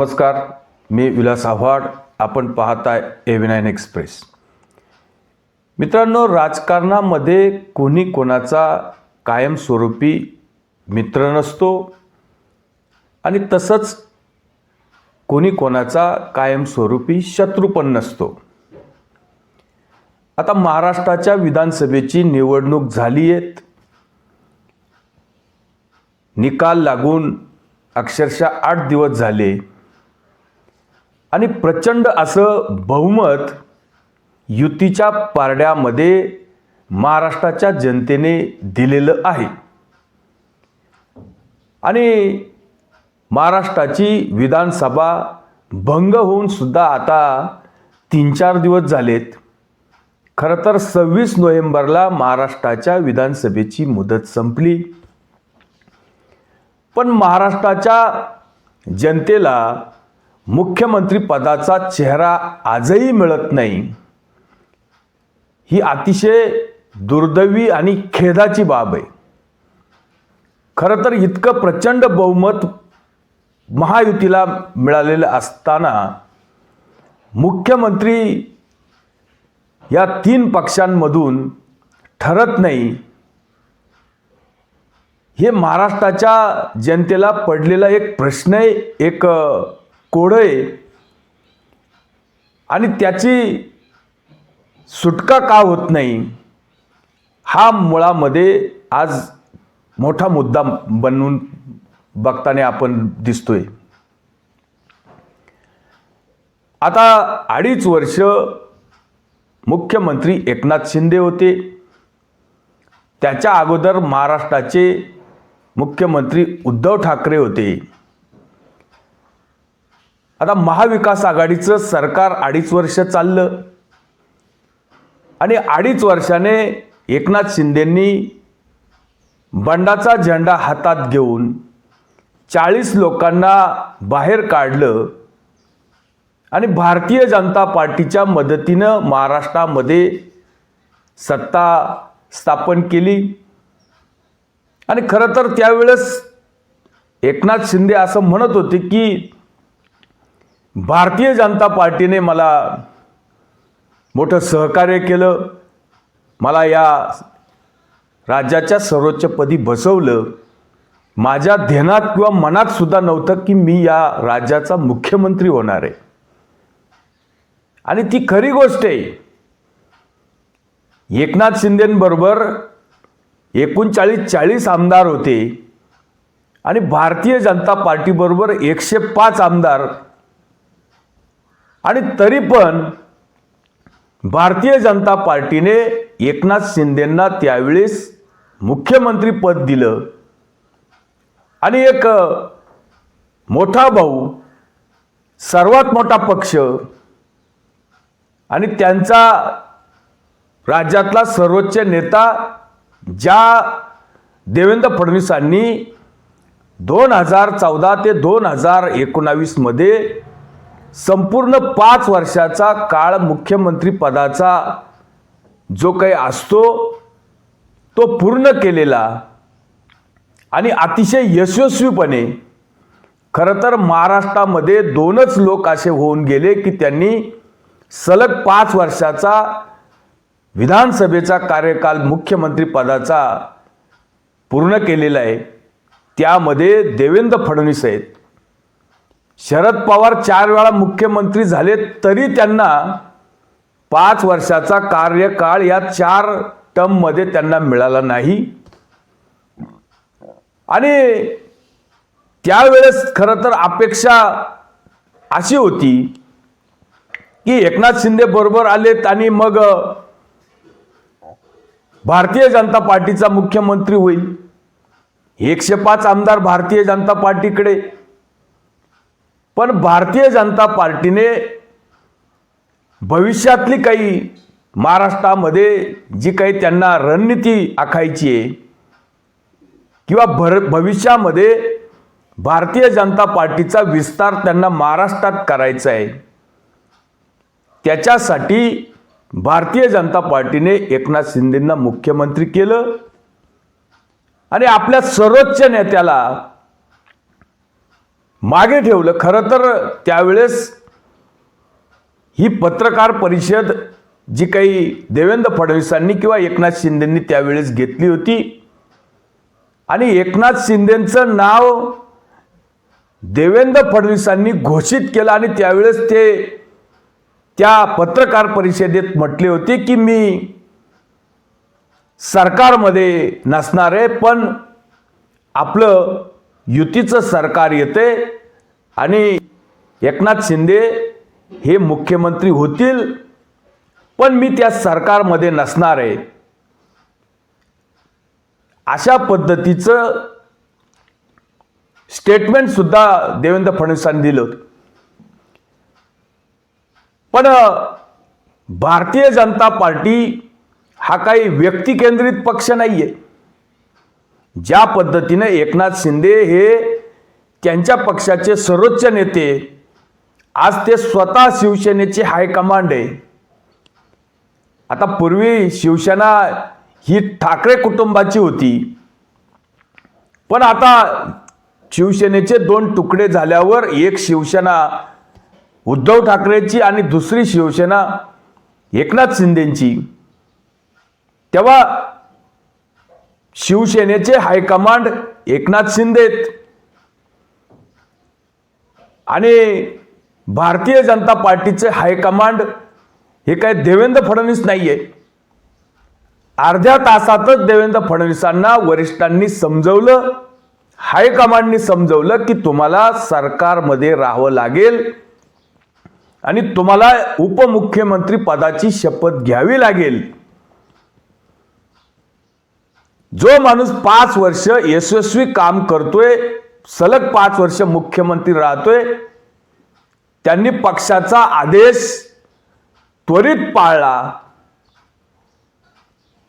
नमस्कार मी विलास आव्हाड. आपण पाहताय एव्हिनाईन एक्सप्रेस मित्रांनो राजकारणामध्ये कोणी कोणाचा कायमस्वरूपी मित्र नसतो आणि तसंच कोणी कोणाचा कायमस्वरूपी शत्रू पण नसतो. आता महाराष्ट्राच्या विधानसभेची निवडणूक झाली आहेत. निकाल लागून अक्षरशः आठ दिवस झाले. आणि प्रचंड असं बहुमत युतीच्या पारड्यामध्ये महाराष्ट्राच्या जनतेने दिलेलं आहे. आणि महाराष्ट्राची विधानसभा भंग होऊन सुद्धा आता तीन चार दिवस झालेत. खरं तर सव्वीस नोव्हेंबरला महाराष्ट्राच्या विधानसभेची मुदत संपली. पण महाराष्ट्राच्या जनतेला मुख्यमंत्रीपदाचा चेहरा आजही मिळत नाही. ही अतिशय दुर्दैवी आणि खेदाची बाब आहे. खरं तर इतकं प्रचंड बहुमत महायुतीला मिळालेलं असताना मुख्यमंत्री या तीन पक्षांमधून ठरत नाही. हे महाराष्ट्राच्या जनतेला पडलेला एक प्रश्न आहे एक कोड आहे आणि त्याची सुटका का होत नाही हा मुळामध्ये आज मोठा मुद्दा बनवून बघताना आपण दिसतोय. आता अडीच वर्ष मुख्यमंत्री एकनाथ शिंदे होते. त्याच्या अगोदर महाराष्ट्राचे मुख्यमंत्री उद्धव ठाकरे होते. आता महाविकास आघाडीचं सरकार अडीच वर्ष चाललं. आणि अडीच वर्षाने एकनाथ शिंदेंनी बंडाचा झेंडा हातात घेऊन चाळीस लोकांना बाहेर काढलं. आणि भारतीय जनता पार्टीच्या मदतीनं महाराष्ट्रामध्ये सत्ता स्थापन केली. आणि खरं तर त्यावेळेस एकनाथ शिंदे असं म्हणत होते की भारतीय जनता पार्टीने मला मोठं सहकार्य केलं. मला या राज्याच्या सर्वोच्चपदी बसवलं. माझ्या ध्यानात किंवा मनात सुद्धा नव्हतं की मी या राज्याचा मुख्यमंत्री होणार आहे. आणि ती खरी गोष्ट आहे. एकनाथ शिंदेबरोबर एकोणचाळीस चाळीस आमदार होते. आणि भारतीय जनता पार्टीबरोबर एकशे पाच आमदार आणि तरी पण भारतीय जनता पार्टीने एकनाथ शिंदेंना त्यावेळेस मुख्यमंत्री पद दिलं. आणि एक मोठा भाऊ सर्वात मोठा पक्ष आणि त्यांचा राज्यातला सर्वोच्च नेता ज्या देवेंद्र फडणवीसांनी दोन हजार चौदा ते दोन हजार एकोणावीसमध्ये संपूर्ण पाच वर्षाचा काळ मुख्यमंत्री पदाचा जो काही असतो तो पूर्ण केलेला आणि अतिशय यशस्वीपणे खरं तर महाराष्ट्रामध्ये दोनच लोक असे होऊन गेले की त्यांनी सलग पाच वर्षाचा विधानसभेचा कार्यकाल मुख्यमंत्री पदाचा पूर्ण केलेला आहे. त्यामध्ये देवेंद्र फडणवीस आहेत. शरद पवार चार वेळा मुख्यमंत्री झाले तरी त्यांना पाच वर्षाचा कार्यकाळ या चार टर्ममध्ये त्यांना मिळाला नाही. आणि त्यावेळेस खरं तर अपेक्षा अशी होती की एकनाथ शिंदे बरोबर आलेत आणि मग भारतीय जनता पार्टीचा मुख्यमंत्री होईल. एकशे पाच आमदार भारतीय जनता पार्टीकडे पण भारतीय जनता पार्टीने भविष्यातली काही महाराष्ट्रामध्ये जी काही त्यांना रणनीती आखायची आहे किंवा भर भविष्यामध्ये भारतीय जनता पार्टीचा विस्तार त्यांना महाराष्ट्रात करायचा आहे त्याच्यासाठी भारतीय जनता पार्टीने एकनाथ शिंदेंना मुख्यमंत्री केलं आणि आपल्या सर्वोच्च नेत्याला मागे ठेवलं. खरं तर त्यावेळेस ही पत्रकार परिषद जी काही देवेंद्र फडणवीसांनी किंवा एकनाथ शिंदेंनी त्यावेळेस घेतली होती आणि एकनाथ शिंदेचं नाव देवेंद्र फडणवीसांनी घोषित केलं आणि त्यावेळेस ते त्या पत्रकार परिषदेत म्हटले होते की मी सरकारमध्ये नसणार आहे पण आपलं युतीचं सरकार येते आणि एकनाथ शिंदे हे मुख्यमंत्री होतील पण मी त्या सरकारमध्ये नसणार आहे. अशा पद्धतीचं स्टेटमेंट सुद्धा देवेंद्र फडणवीसांनी दिलं होतं. पण भारतीय जनता पार्टी हा काही व्यक्तिकेंद्रित पक्ष पक्ष नाहीये. ज्या पद्धतीने एकनाथ शिंदे हे त्यांच्या पक्षाचे सर्वोच्च नेते आज ते स्वतः शिवसेनेचे हायकमांड आहे. आता पूर्वी शिवसेना ही ठाकरे कुटुंबाची होती. पण आता शिवसेनेचे दोन तुकडे झाल्यावर एक शिवसेना उद्धव ठाकरेची आणि दुसरी शिवसेना एकनाथ शिंदेची. तेव्हा शिवसेनेचे हायकमांड एकनाथ शिंदेत. आणि भारतीय जनता पार्टीचे हायकमांड हे काय देवेंद्र फडणवीस नाहीये. अर्ध्या तासातच देवेंद्र फडणवीसांना वरिष्ठांनी समजवलं हायकमांडनी समजवलं की तुम्हाला सरकारमध्ये राहावं लागेल आणि तुम्हाला उपमुख्यमंत्री पदाची शपथ घ्यावी लागेल. जो माणूस पाच वर्ष यशस्वी काम करतोय सलग पाच वर्ष मुख्यमंत्री राहतोय त्यांनी पक्षाचा आदेश त्वरित पाळला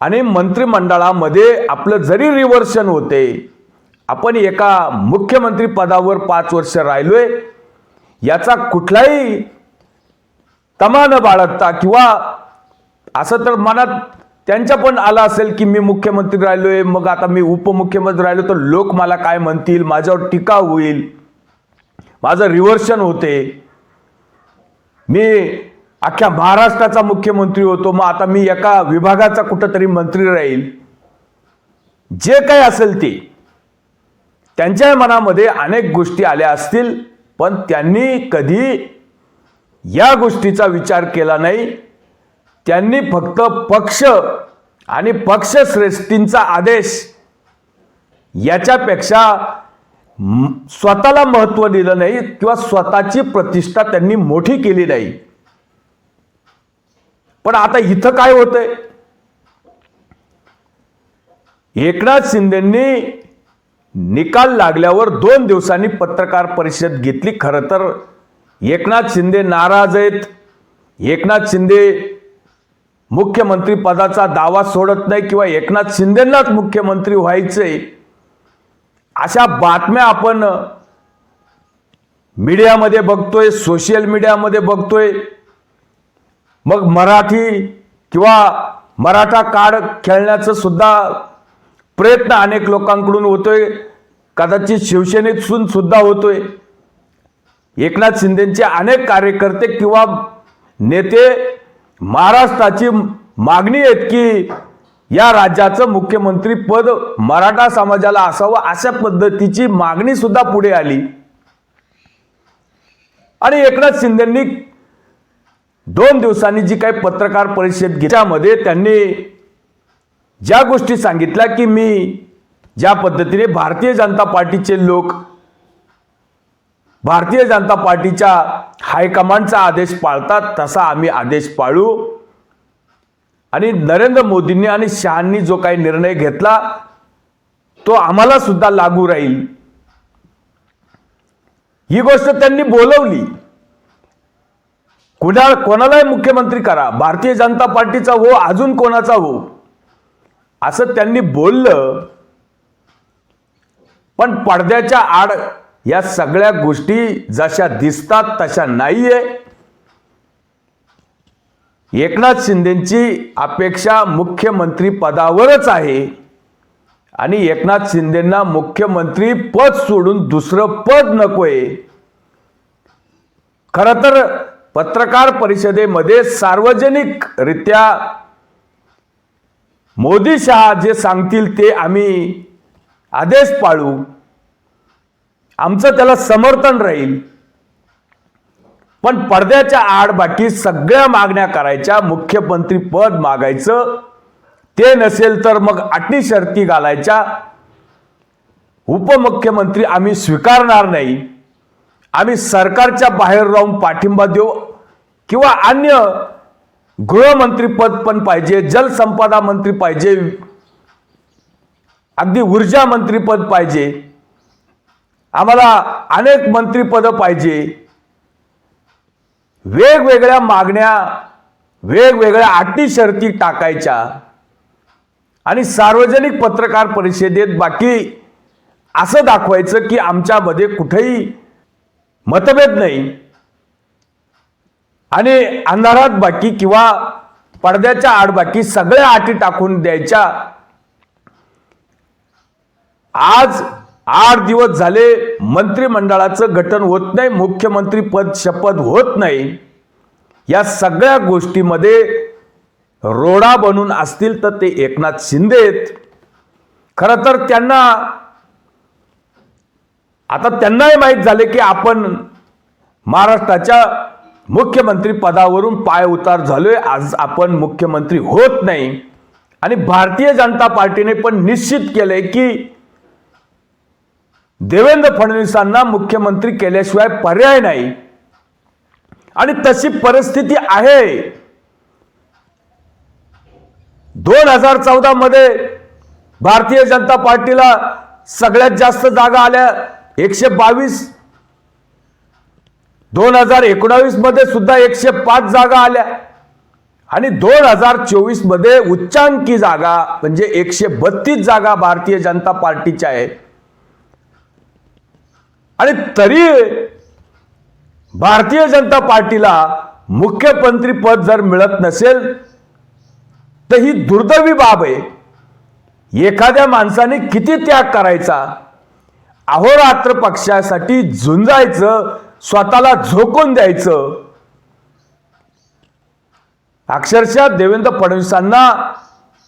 आणि मंत्रिमंडळामध्ये आपलं जरी रिव्हर्शन होते आपण एका मुख्यमंत्री पदावर पाच वर्ष राहिलोय याचा कुठलाही तमा न बाळगता किंवा असं तर मनात त्यांच्या पण आलं असेल की मी मुख्यमंत्री राहिलोय मग आता मी उपमुख्यमंत्री राहिलो तर लोक मला काय म्हणतील? माझ्यावर टीका होईल. माझं रिव्हर्शन होते. मी अख्ख्या महाराष्ट्राचा मुख्यमंत्री होतो मग आता मी एका विभागाचा कुठंतरी मंत्री राहील. जे काही असेल ते. त्यांच्या मनामध्ये अनेक गोष्टी आल्या असतील पण त्यांनी कधी या गोष्टीचा विचार केला नाही. त्यांनी फक्त पक्ष आणि पक्षश्रेष्ठींचा आदेश याच्यापेक्षा स्वतःला महत्त्व दिलं नाही किंवा स्वतःची प्रतिष्ठा त्यांनी मोठी केली नाही. पण आता इथं काय होतंय? एकनाथ शिंदेंनी निकाल लागल्यावर दोन दिवसांनी पत्रकार परिषद घेतली. खरं तर एकनाथ शिंदे नाराज आहेत. एकनाथ शिंदे मुख्यमंत्री पदाचा दावा सोडत नाही किंवा एकनाथ शिंदेंनाच मुख्यमंत्री व्हायचंय अशा बातम्या आपण मीडियामध्ये बघतोय सोशल मीडियामध्ये बघतोय. मग मराठी किंवा मराठा कार्ड खेळण्याचं सुद्धा प्रयत्न अनेक लोकांकडून होतोय. कदाचित शिवसेनेतून सुद्धा होतोय. एकनाथ शिंदेचे अनेक कार्यकर्ते किंवा नेते महाराष्ट्राची मागणी आहेत की या राज्याचं मुख्यमंत्री पद मराठा समाजाला असावं अशा पद्धतीची मागणी सुद्धा पुढे आली. आणि एकनाथ शिंदेंनी दोन दिवसांनी जी काही पत्रकार परिषद घेतल्यामध्ये त्यांनी ज्या गोष्टी सांगितल्या की मी ज्या पद्धतीने भारतीय जनता पार्टीचे लोक भारतीय जनता पार्टीच्या हायकमांडचा आदेश पाळतात तसा आम्ही आदेश पाळू. आणि नरेंद्र मोदींनी आणि शहांनी जो काही निर्णय घेतला तो आम्हाला सुद्धा लागू राहील. ही गोष्ट त्यांनी बोलवली. कुणा कोणालाही मुख्यमंत्री करा भारतीय जनता पार्टीचा हो अजून कोणाचा हो असं त्यांनी बोललं. पण पडद्याच्या आड या सगळ्या गोष्टी जशा दिसतात तशा नाहीये. एकनाथ शिंदेची अपेक्षा मुख्यमंत्री पदावरच आहे. आणि एकनाथ शिंदेंना मुख्यमंत्री पद सोडून दुसरं पद नकोय. खरं तर पत्रकार परिषदेमध्ये सार्वजनिकरित्या मोदी शहा जे सांगतील ते आम्ही आदेश पाळू. आमचं त्याला समर्थन राहील. पण पडद्याच्या आड बाकी सगळ्या मागण्या करायच्या मुख्यमंत्री पद मागायचं ते नसेल तर मग अटी शर्ती घालायच्या. उपमुख्यमंत्री आम्ही स्वीकारणार नाही. आम्ही सरकारच्या बाहेर राहून पाठिंबा देऊ किंवा अन्य गृहमंत्रीपद पण पाहिजे जलसंपदा मंत्री पाहिजे अगदी ऊर्जा मंत्रीपद पाहिजे. आम्हाला अनेक मंत्रीपदं पाहिजे. वेगवेगळ्या मागण्या वेगवेगळ्या अटी शर्ती टाकायच्या. आणि सार्वजनिक पत्रकार परिषदेत बाकी असं दाखवायचं की आमच्यामध्ये कुठेही मतभेद नाही. आणि अंधारात बाकी किंवा पडद्याच्या आड बाकी सगळ्या अटी टाकून द्यायच्या. आज आठ दिवस झाले मंत्रिमंडळाचं गठन होत नाही मुख्यमंत्री पद शपथ होत नाही. या सगळ्या गोष्टीमध्ये रोडा बनून असतील तर ते एकनाथ शिंदेत खरं तर त्यांना आता त्यांनाही माहीत झाले की आपण महाराष्ट्राच्या मुख्यमंत्री पदावरून पाय उतार झालोय आज आपण मुख्यमंत्री होत नाही. आणि भारतीय जनता पार्टीने पण निश्चित केलंय की देवेंद्र फडणवीसांना मुख्यमंत्री केल्याशिवाय पर्याय नाही. आणि तशी परिस्थिती आहे. दोन हजार चौदा मध्ये भारतीय जनता पार्टीला सगळ्यात जास्त जागा आल्या. एकशे बावीस. दोन हजार एकोणावीसमध्ये सुद्धा एकशे पाच जागा आल्या. आणि दोन हजार चोवीसमध्ये उच्चांकी जागा म्हणजे एकशे बत्तीस जागा भारतीय जनता पार्टीच्या आहेत आणि तरी भारतीय जनता पार्टीला मुख्यमंत्री पद जर मिळत नसेल तर ही दुर्दैवी बाब आहे. एखाद्या माणसाने किती त्याग करायचा? अहोरात्र पक्षासाठी झुंजायचं स्वतःला झोकून द्यायचं. अक्षरशः देवेंद्र फडणवीसांना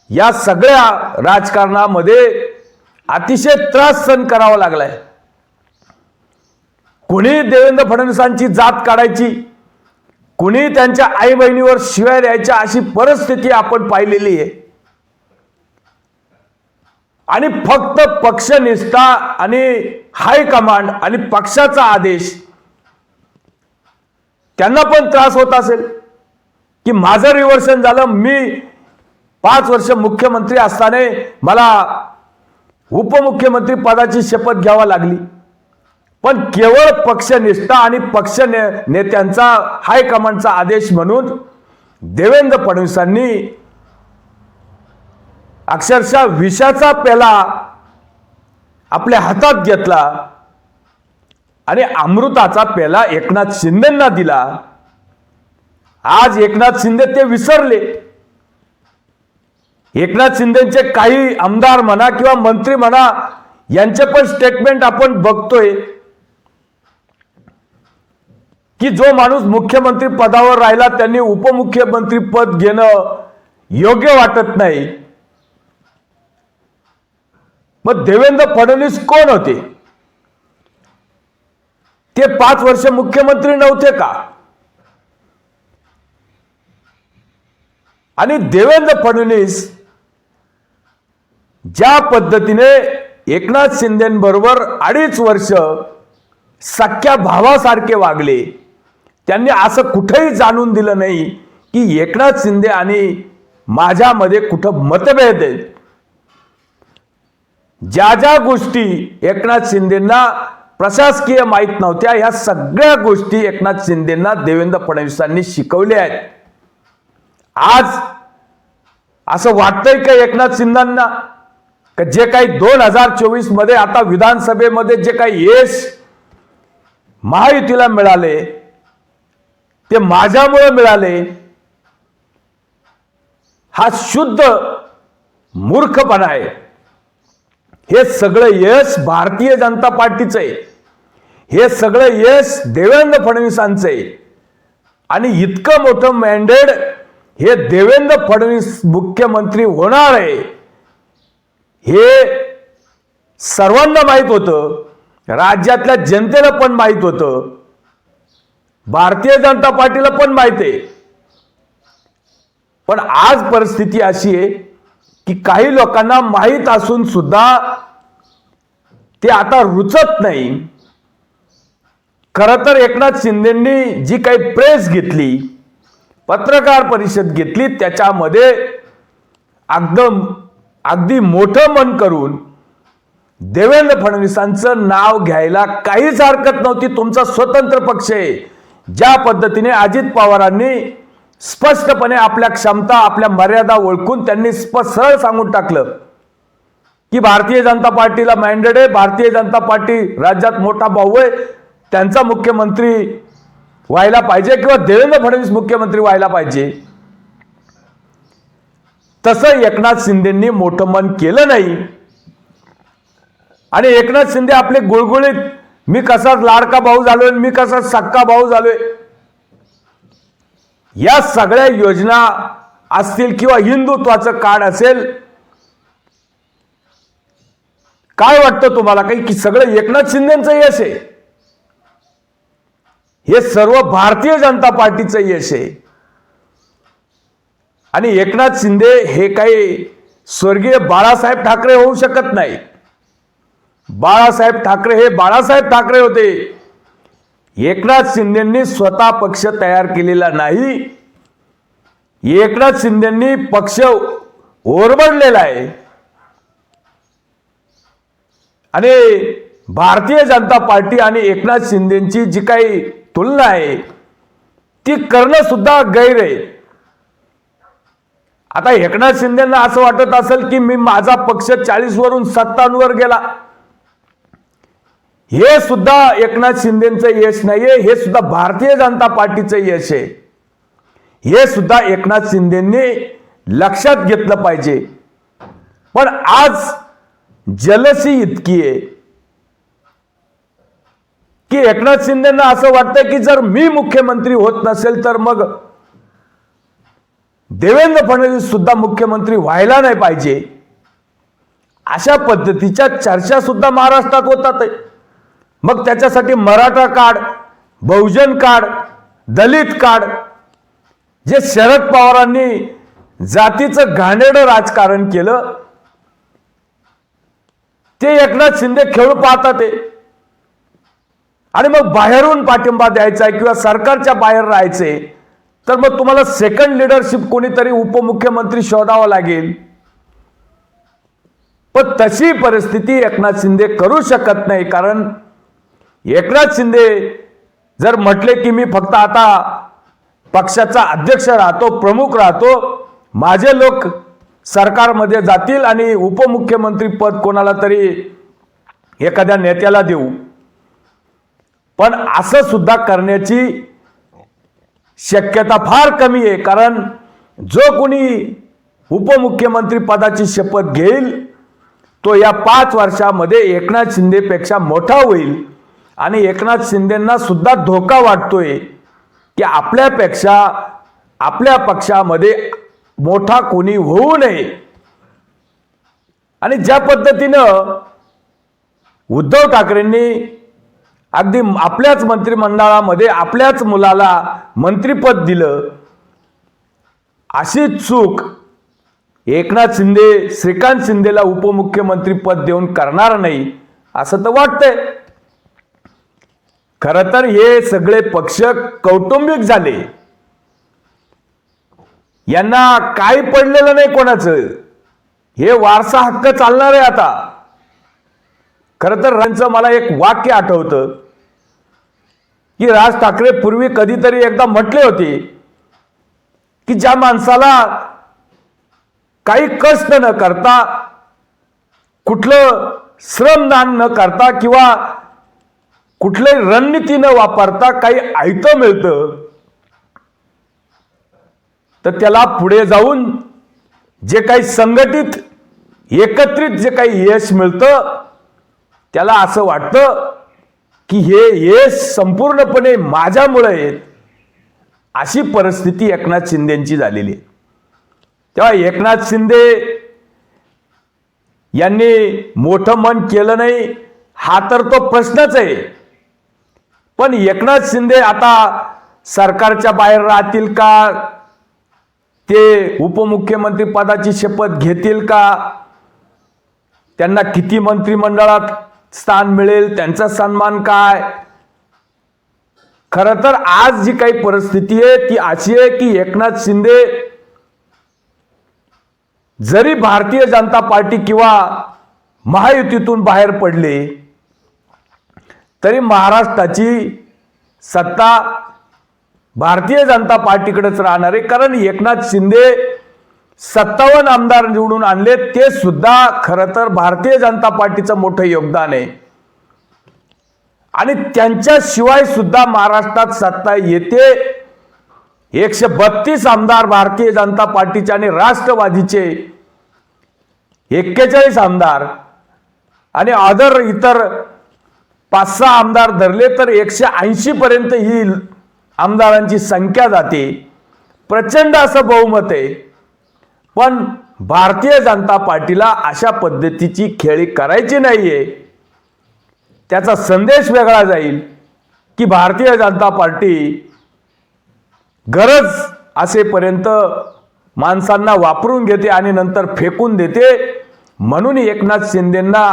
या सगळ्या राजकारणामध्ये अतिशय त्रास सहन करावा लागलाय. कुणी देवेंद्र फडणवीसांची जात काढायची कुणी त्यांच्या आई बहिणीवर शिवाय द्यायच्या अशी परिस्थिती आपण पाहिलेली आहे. आणि फक्त पक्षनिष्ठा आणि हायकमांड आणि पक्षाचा आदेश त्यांना पण त्रास होत असेल. की माझं रिव्हर्शन झालं मी पाच वर्ष मुख्यमंत्री असताना मला उपमुख्यमंत्री पदाची शपथ घ्यावा लागली. पण केवळ पक्षनिष्ठा आणि पक्ष ने- नेत्यांचा हायकमांडचा आदेश म्हणून देवेंद्र फडणवीसांनी अक्षरशः विषाचा पेला आपल्या हातात घेतला आणि अमृताचा पेला एकनाथ शिंदेंना दिला. आज एकनाथ शिंदे ते विसरले. एकनाथ शिंदेचे काही आमदार म्हणा किंवा मंत्री म्हणा यांचे पण स्टेटमेंट आपण बघतोय. की जो माणूस मुख्यमंत्री पदावर राहिला त्यांनी उपमुख्यमंत्री पद घेणं योग्य वाटत नाही. मग देवेंद्र फडणवीस कोण होते? ते पाच वर्ष मुख्यमंत्री नव्हते का? आणि देवेंद्र फडणवीस ज्या पद्धतीने एकनाथ शिंदेबरोबर अडीच वर्ष सख्या भावासारखे वागले त्यांनी असं कुठंही जाणून दिलं नाही की एकनाथ शिंदे आणि माझ्यामध्ये कुठं मतभेद आहेत. ज्या ज्या गोष्टी एकनाथ शिंदेंना प्रशासकीय माहीत नव्हत्या ह्या सगळ्या गोष्टी एकनाथ शिंदेना देवेंद्र फडणवीसांनी शिकवल्या आहेत. आज असं वाटतंय का एकनाथ शिंदेना का जे काही दोन हजार चोवीसमध्ये आता विधानसभेमध्ये जे काही यश महायुतीला मिळाले ते माझ्यामुळे मिळाले. हा शुद्ध मूर्खपणा आहे. हे सगळं यश भारतीय जनता पार्टीचं आहे. हे सगळं यश देवेंद्र फडणवीसांचं आहे. आणि इतकं मोठं मँडेड हे देवेंद्र फडणवीस मुख्यमंत्री होणार आहे. हे सर्वांना माहीत होतं. राज्यातल्या जनतेला पण माहीत होतं. भारतीय जनता पार्टीला पण माहिती आहे. पण आज परिस्थिती अशी आहे की काही लोकांना माहीत असून सुद्धा ते आता रुचत नाही. खरं तर एकनाथ शिंदेंनी जी काही प्रेस घेतली पत्रकार परिषद घेतली त्याच्यामध्ये अगदम अगदी मोठं मन करून देवेंद्र फडणवीसांचं नाव घ्यायला काहीच हरकत नव्हती. तुमचा स्वतंत्र पक्ष आहे. ज्या पद्धतीने अजित पवारांनी स्पष्टपणे आपल्या क्षमता आपल्या मर्यादा ओळखून त्यांनी स्पष्ट सरळ सांगून टाकलं की भारतीय जनता पार्टीला मॅन्डेट आहे भारतीय जनता पार्टी राज्यात मोठा भाऊ आहे त्यांचा मुख्यमंत्री व्हायला पाहिजे किंवा देवेंद्र फडणवीस मुख्यमंत्री व्हायला पाहिजे. तसं एकनाथ शिंदेंनी मोठं मन केलं नाही. आणि एकनाथ शिंदे आपले गुळगुळीत मी कसा लाडका भाऊ झालोय मी कसा सक्का भाऊ झालोय. या सगळ्या योजना असतील किंवा हिंदुत्वाचं कार्ड असेल काय वाटतं तुम्हाला? काही की सगळं एकनाथ शिंदेचं यश आहे? हे सर्व भारतीय जनता पार्टीचं यश आहे. आणि एकनाथ शिंदे हे काही स्वर्गीय बाळासाहेब ठाकरे होऊ शकत नाही बाळासाहेब ठाकरे हे बाळासाहेब ठाकरे होते. एकनाथ शिंदेंनी स्वतः पक्ष तयार केलेला नाही. एकनाथ शिंदेंनी पक्ष ओरबडलेला आहे. आणि भारतीय जनता पार्टी आणि एकनाथ शिंदेची जी काही तुलना आहे ती करणं सुद्धा गैर आहे. आता एकनाथ शिंदेना असं वाटत असेल की मी माझा पक्ष चाळीस वरून सत्तावन्नवर गेला. हे सुद्धा एकनाथ शिंदेचं यश नाहीये हे सुद्धा भारतीय जनता पार्टीचं यश आहे. हे सुद्धा एकनाथ शिंदेनी लक्षात घेतलं पाहिजे. पण आज जलसी इतकी आहे. की एकनाथ शिंदेना असं वाटतं की जर मी मुख्यमंत्री होत नसेल तर मग देवेंद्र फडणवीस सुद्धा मुख्यमंत्री व्हायला नाही पाहिजे. अशा पद्धतीच्या चर्चा सुद्धा महाराष्ट्रात होतात. मग त्याच्यासाठी Maratha card Bahujan card Dalit card जे शरद पवारांनी जातीचं घाणेरडं राजकारण केलं ते एकनाथ शिंदे खेळू पाहतात ते. आणि मग बाहेरून पाठिंबा द्यायचा आहे किंवा सरकारच्या बाहेर राहायचे तर मग तुम्हाला सेकंड लिडरशिप कोणीतरी उपमुख्यमंत्री शोधावं लागेल. पण तशी परिस्थिती एकनाथ शिंदे करू शकत नाही कारण एकनाथ शिंदे जर म्हटले की मी फक्त आता पक्षाचा अध्यक्ष राहतो प्रमुख राहतो माझे लोक सरकारमध्ये जातील आणि उपमुख्यमंत्री पद कोणाला तरी एखाद्या नेत्याला देऊ. पण असं सुद्धा करण्याची शक्यता फार कमी आहे कारण जो कोणी उपमुख्यमंत्री पदाची शपथ घेईल तो या पाच वर्षामध्ये एकनाथ शिंदेपेक्षा मोठा होईल. आणि एकनाथ शिंदेंना सुद्धा धोका वाटतोय की आपल्यापेक्षा आपल्या पक्षामध्ये मोठा कोणी होऊ नये. आणि ज्या पद्धतीनं उद्धव ठाकरेंनी अगदी आपल्याच मंत्रिमंडळामध्ये आपल्याच मुलाला मंत्रिपद दिलं अशी चूक एकनाथ शिंदे श्रीकांत शिंदेला उपमुख्यमंत्री पद देऊन करणार नाही असं तर वाटतंय. खर तर हे सगळे पक्ष कौटुंबिक झाले. यांना काही पडलेलं नाही कोणाचं. हे वारसा हक्क चालणार आहे आता. खर तर मला एक वाक्य आठवतं की राज ठाकरे पूर्वी कधीतरी एकदा म्हटले होते की ज्या माणसाला काही कष्ट न करता कुठलं श्रमदान न करता किंवा कुठलंही रणनीती न वापरता काही आयतं मिळतं तर त्याला पुढे जाऊन जे काही संघटित एकत्रित जे काही यश मिळतं त्याला असं वाटतं की हे यश संपूर्णपणे माझ्यामुळे आहेत अशी परिस्थिती एकनाथ शिंदेची झालेली आहे. तेव्हा एकनाथ शिंदे यांनी मोठं मन केलं नाही हा तर तो प्रश्नच आहे. पण एकनाथ शिंदे आता सरकारच्या बाहेर राहतील का? ते उपमुख्यमंत्री पदाची शपथ घेतील का? त्यांना किती मंत्रिमंडळात स्थान मिळेल? त्यांचा सन्मान काय? खर तर आज जी काही परिस्थिती आहे ती अशी आहे की एकनाथ शिंदे जरी भारतीय जनता पार्टी किंवा महायुतीतून बाहेर पडले तरी महाराष्ट्राची सत्ता भारतीय जनता पार्टीकडेच राहणार आहे कारण एकनाथ शिंदे सत्तावन्न आमदार निवडून आणले ते सुद्धा खरं तर भारतीय जनता पार्टीचं मोठं योगदान आहे. आणि त्यांच्याशिवाय सुद्धा महाराष्ट्रात सत्ता येते. एकशे बत्तीस आमदार भारतीय जनता पार्टीचे आणि राष्ट्रवादीचे एक्केचाळीस आमदार आणि अदर इतर पाच सहा आमदार धरले तर एकशे ऐंशी पर्यंत ही आमदारांची संख्या जाते. प्रचंड असं बहुमत आहे. पण भारतीय जनता पार्टीला अशा पद्धतीची खेळी करायची नाही आहे त्याचा संदेश वेगळा जाईल की भारतीय जनता पार्टी गरज असेपर्यंत माणसांना वापरून घेते आणि नंतर फेकून देते. म्हणून एकनाथ शिंदेंना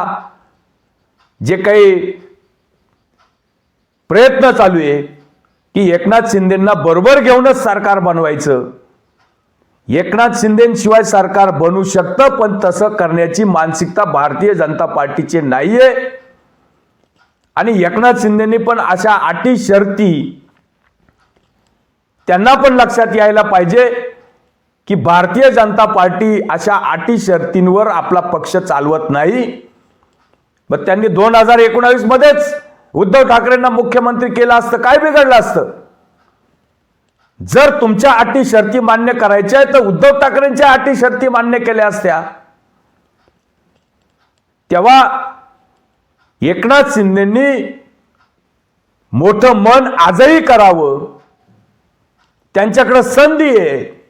जे काही प्रयत्न चालू आहे की एकनाथ शिंदेंना बरोबर घेऊनच सरकार बनवायचं. एकनाथ शिंदेशिवाय सरकार बनू शकतं पण तसं करण्याची मानसिकता भारतीय जनता पार्टीची नाहीये. आणि एकनाथ शिंदेनी पण अशा अटी शर्ती त्यांना पण लक्षात यायला पाहिजे की भारतीय जनता पार्टी अशा अटी शर्तींवर आपला पक्ष चालवत नाही. मग त्यांनी दोन हजार एकोणावीस मध्येच उद्धव ठाकरेंना मुख्यमंत्री केलं असतं काय बिघडलं असतं? जर तुमच्या अटी शर्ती मान्य करायच्या तर उद्धव ठाकरेंच्या अटी शर्ती मान्य केल्या असत्या. तेव्हा एकनाथ शिंदेंनी मोठं मन आजही करावं. त्यांच्याकडे संधी आहे.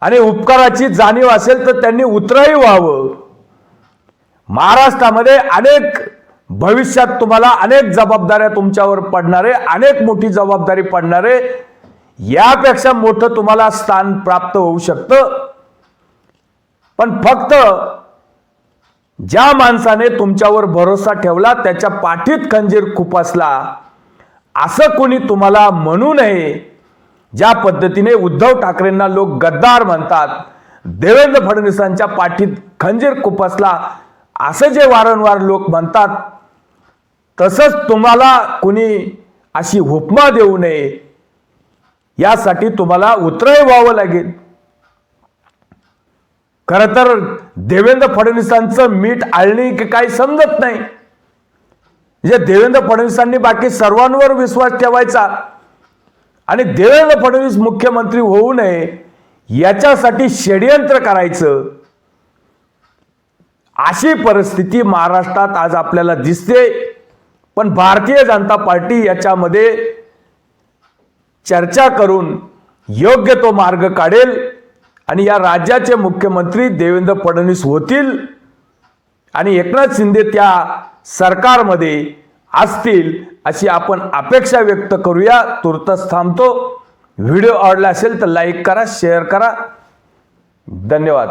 आणि उपकाराची जाणीव असेल तर त्यांनी उतरही व्हावं. महाराष्ट्रामध्ये अनेक भविष्यात तुम्हाला अनेक जबाबदाऱ्या तुमच्यावर पडणारे अनेक मोठी जबाबदारी पडणारे यापेक्षा मोठं तुम्हाला स्थान प्राप्त होऊ शकतं. पण फक्त ज्या माणसाने तुमच्यावर भरोसा ठेवला त्याच्या पाठीत खंजीर खुपसला असं कोणी तुम्हाला म्हणू नये ज्या पद्धतीने उद्धव ठाकरेंना लोक गद्दार म्हणतात देवेंद्र फडणवीसांच्या पाठीत खंजीर खुपसला असं जे वारंवार लोक म्हणतात तसंच तुम्हाला कुणी अशी उपमा देऊ नये यासाठी तुम्हाला उतरय व्हावं लागेल. खर तर देवेंद्र फडणवीसांचं मीठ आळणी की काही समजत नाही. म्हणजे देवेंद्र फडणवीसांनी बाकी सर्वांवर विश्वास ठेवायचा. आणि देवेंद्र फडणवीस मुख्यमंत्री होऊ नये याच्यासाठी षडयंत्र करायचं. अशी परिस्थिती महाराष्ट्रात आज आपल्याला दिसते. पण भारतीय जनता पार्टी याच्यामध्ये चर्चा करून योग्य तो मार्ग काढेल आणि या राज्याचे मुख्यमंत्री देवेंद्र फडणवीस होतील आणि एकनाथ शिंदे त्या सरकारमध्ये असतील अशी आपण अपेक्षा व्यक्त करूया. तुर्तच थांबतो. व्हिडिओ आवडला असेल तर लाईक करा शेअर करा. धन्यवाद.